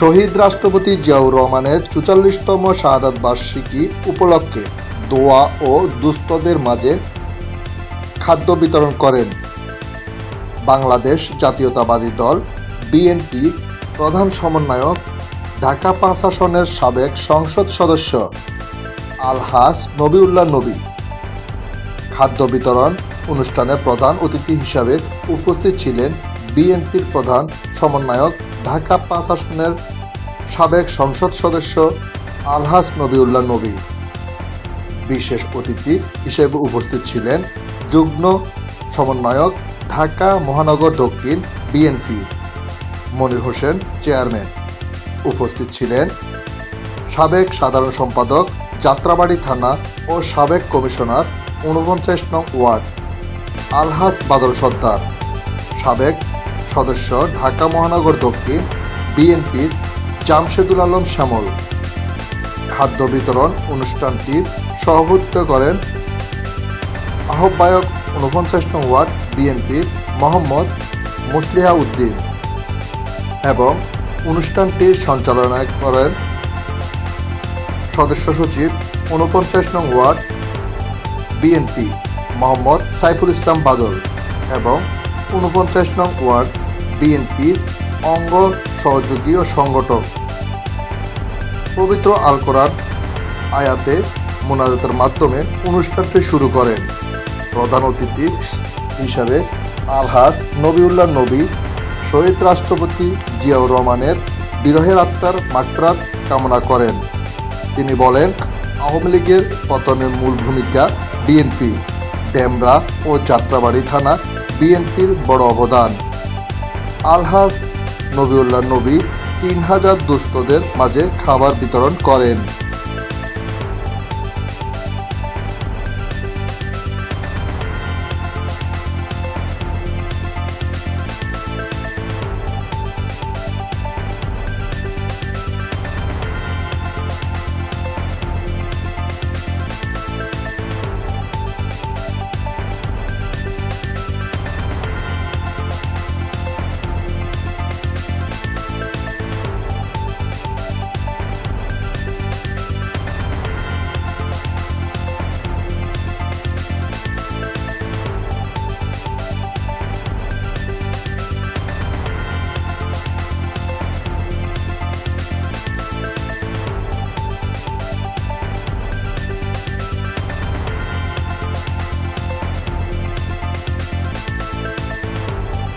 শহীদ রাষ্ট্রপতি জিয়াউর রহমানের চুচাল্লিশতম শাহাদাত বার্ষিকী উপলক্ষে দোয়া ও দুস্থদের মাঝে খাদ্য বিতরণ করেন বাংলাদেশ জাতীয়তাবাদী দল, বিএনপি প্রধান সমন্বয়ক, ঢাকা পাঁচ আসনের সাবেক সংসদ সদস্য আলহাস নবিউল্লাহ নবী। খাদ্য বিতরণ অনুষ্ঠানে প্রধান অতিথি হিসাবে উপস্থিত ছিলেন বিএনপির প্রধান সমন্বয়ক ঢাকা পাঁচ আসনের সাবেক সংসদ সদস্য আলহাস নবিউল্লাহ নবী। বিশেষ অতিথি হিসেবে উপস্থিত ছিলেন যুগ্ম সমন্বয়ক ঢাকা মহানগর দক্ষিণ বিএনপি। মনির হোসেন, চেয়ারম্যান। উপস্থিত ছিলেন সাবেক সাধারণ সম্পাদক, যাত্রাবাড়ি থানা ও সাবেক কমিশনার ঊনপঞ্চাশ নং ওয়ার্ড। আলহাস বাদল সর্দার। সাবেক সদস্য ঢাকা মহানগর দক্ষিণ, বিএনপির জামশেদুল আলম শ্যামল। খাদ্য বিতরণ অনুষ্ঠানটির সভাপতিত্ব করেন আহ্বায়ক ঊনপঞ্চাশ নং ওয়ার্ড বিএনপির মোহাম্মদ মুসলিহা উদ্দিন এবং অনুষ্ঠানটির সঞ্চালনা করেন সদস্য সচিব ঊনপঞ্চাশ নং ওয়ার্ড বিএনপি মোহাম্মদ সাইফুল ইসলাম বাদল এবং ঊনপঞ্চাশ নং ওয়ার্ড বিএনপির অঙ্গ সহযোগী ও সংগঠক। পবিত্র আল কোরআন আয়াতে মোনাজাতের মাধ্যমে অনুষ্ঠানটি শুরু করেন প্রধান অতিথি হিসাবে আলহাস নবীউল্লাহ নবী, শহীদ রাষ্ট্রপতি জিয়াউর রহমানের বিরহের আত্মার মাত্রাত কামনা করেন। তিনি বলেন, আওয়ামী লীগের পতনের মূল ভূমিকা বিএনপি ডেমরা ও যাত্রাবাড়ি থানা বিএনপির বড় অবদান। আলহাজ নবিউল্লাহ নবী তিন হাজার দুস্থদের মাঝে খাবার বিতরণ করেন।